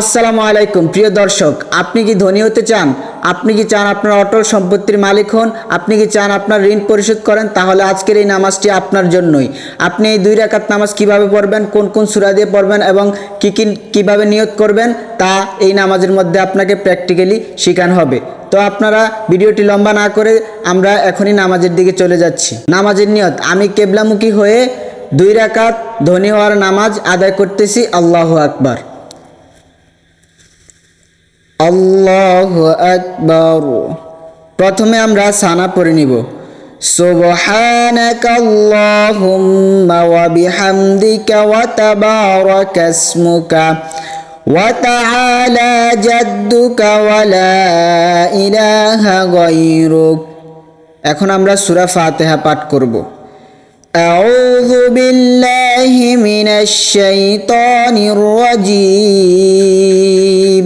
আসসালামু আলাইকুম, প্রিয় দর্শক। আপনি কি ধনী হতে চান? আপনি কি চান আপনার অটল সম্পত্তির মালিক হন? আপনি কি চান আপনার ঋণ পরিশোধ করেন? তাহলে আজকের এই নামাজটি আপনার জন্যই। আপনি এই দুই রাকাত নামাজ কীভাবে পড়বেন, কোন কোন সূরা দিয়ে পড়বেন এবং কি কি কীভাবে নিয়ত করবেন, তা এই নামাজের মধ্যে আপনাকে প্র্যাকটিক্যালি শেখানো হবে। তো আপনারা ভিডিওটি লম্বা না করে আমরা এখনই নামাজের দিকে চলে যাচ্ছি। নামাজের নিয়ত, আমি কেবলামুখী হয়ে দুই রাকাত ধনী হওয়ার নামাজ আদায় করতেছি, আল্লাহ আকবার। আল্লাহ আকবর প্রথমে আমরা সানা পড়ে নিব سبحانك اللهم وبحمدك وتبارك اسمك وتعالى جدك ولا إله غيرك এখন আমরা সূরা ফাতিহা পাঠ করব أعوذ بالله من الشيطان الرجيم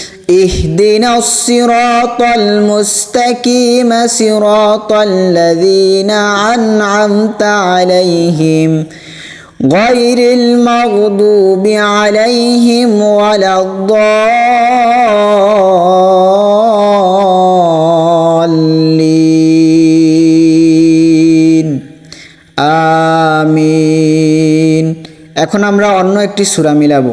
اهدنا الصراط المستقيم صراط الذين أنعمت عليهم غير المغضوب عليهم ولا الضالين আমিন এখন আমরা অন্য একটি সূরা মিলাবো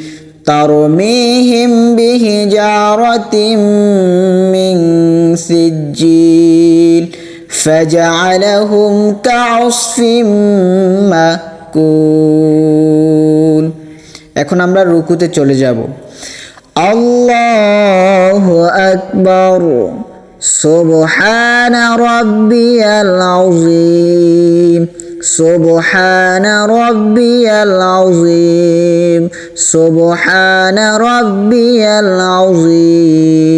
ترميهم بحجارة من سجيل فجعلهم كعصف مأكول এখন আমরা রুকুতে চলে যাব আল্লাহ আকবর سبحان ربي العظيم سبحان ربي العظيم سبحان ربي العظيم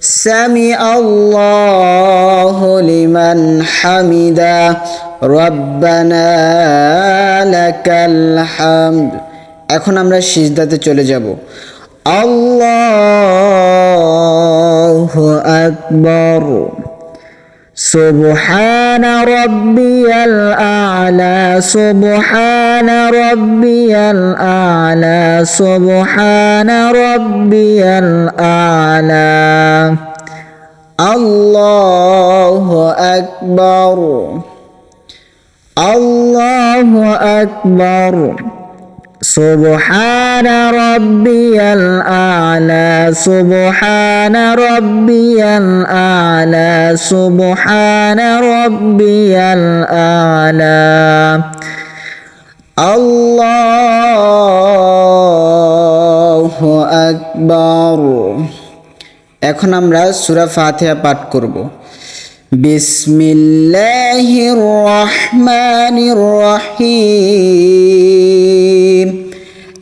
سمع الله لمن حمده ربنا لك الحمد এখন আমরা সিজদাতে চলে যাব আল্লাহু আকবার سبحان ربي الأعلى سبحان ربي الأعلى سبحان ربي الأعلى. الله أكبر. الله أكبر. سبحان ربي الأعلى سبحان ربي الأعلى سبحان ربي الأعلى الله أكبر এখন আমরা সূরা ফাতিহা পাঠ করব বিসমিল্লাহির রহমানির রহিম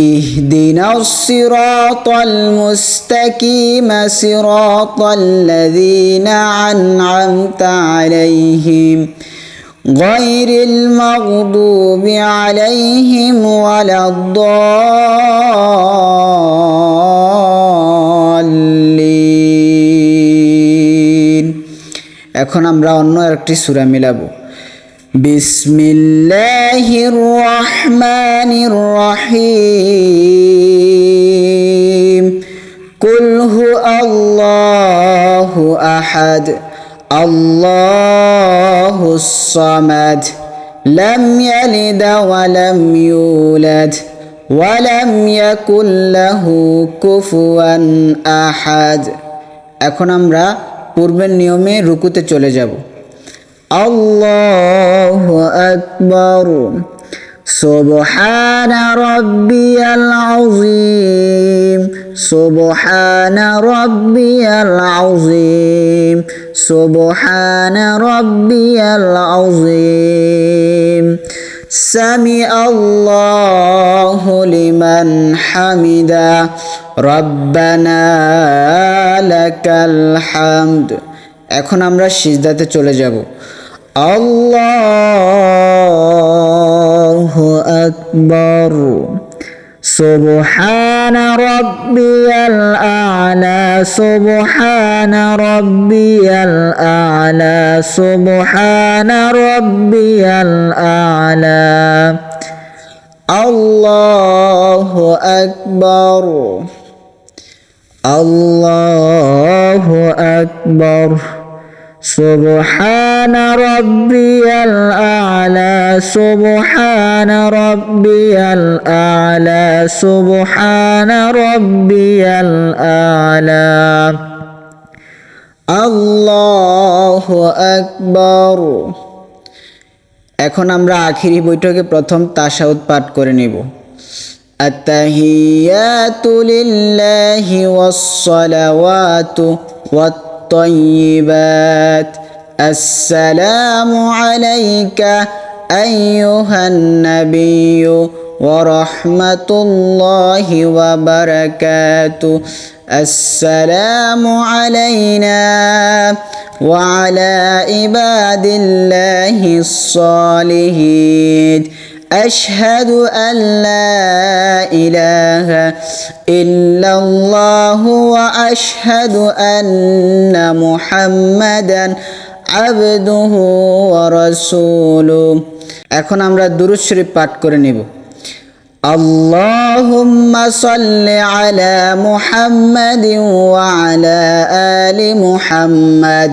اهدنا الصراط المستقيم صراط الذين أنعمت عليهم غير المغضوب عليهم ولا الضالين এখন আমরা অন্য একটি সূরা মিলাবো بسم الله الرحمن الرحيم قل هو الله أحد الله الصمد لم يلد ولم يولد ولم يكن له كفوا أحد এখন আমরা পূর্বের নিয়মে রুকুতে চলে যাব الله أكبر سبحان ربي العظيم سبحان ربي العظيم سبحان ربي العظيم سمع الله لمن حمده ربنا لك الحمد এখন আমরা সিজদাতে চলে যাব আল্লাহু Allahu Akbar. Subhana Rabbi al-Aala. Subhana Rabbi al-Aala. Subhana Rabbi al-Aala. Akbar. Allah Akbar. سبحان ربي الأعلى سبحان ربي الأعلى سبحان ربي الأعلى الله أكبر এখন আমরা আখিরি বৈঠকে প্রথম তাশাউদ পাঠ করে নিব التحيات لله والصلوات والطيبات السلام عليك أيها النبي ورحمة الله وبركاته. السلام علينا وعلى عباد الله الصالحين. أشهد أن لا إله إلا الله وأشهد أن محمدا عبده ورسوله এখন আমরা দুরুদ শরীফ পাঠ করে নিব اللهم صل على محمد وعلى آل محمد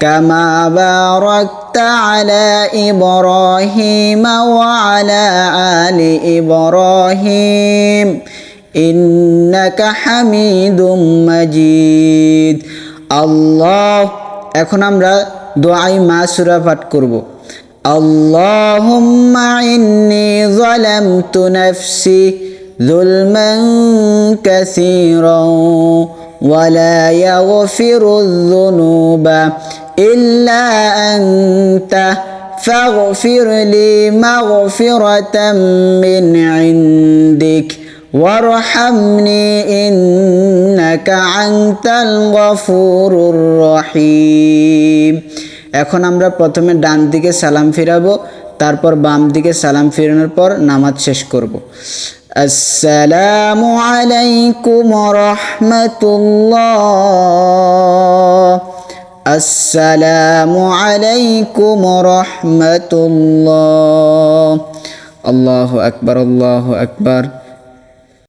كما باركت على إبراهيم وعلى آل إبراهيم إنك حميد مجيد الله এখন আমরা দোয়াই মা সুরা পাঠ করব اللهم إني ظلمت نفسي ظلما كثيرا ولا يغفر الذنوب إلا أنت فاغفر لي مغفرة من عندك وارحمني إنك أنت الغفور الرحيم এখন আমরা প্রথমে ডান দিকে সালাম ফিরাবো তারপর বাম দিকে সালাম ফিরানোর পর নামাজ শেষ করব। আসসালামু আলাইকুম রহমতুল্লাহ। আসসালামু আলাইকুম রহমতুল্লাহ। আল্লাহ আকবর আল্লাহ আকবর।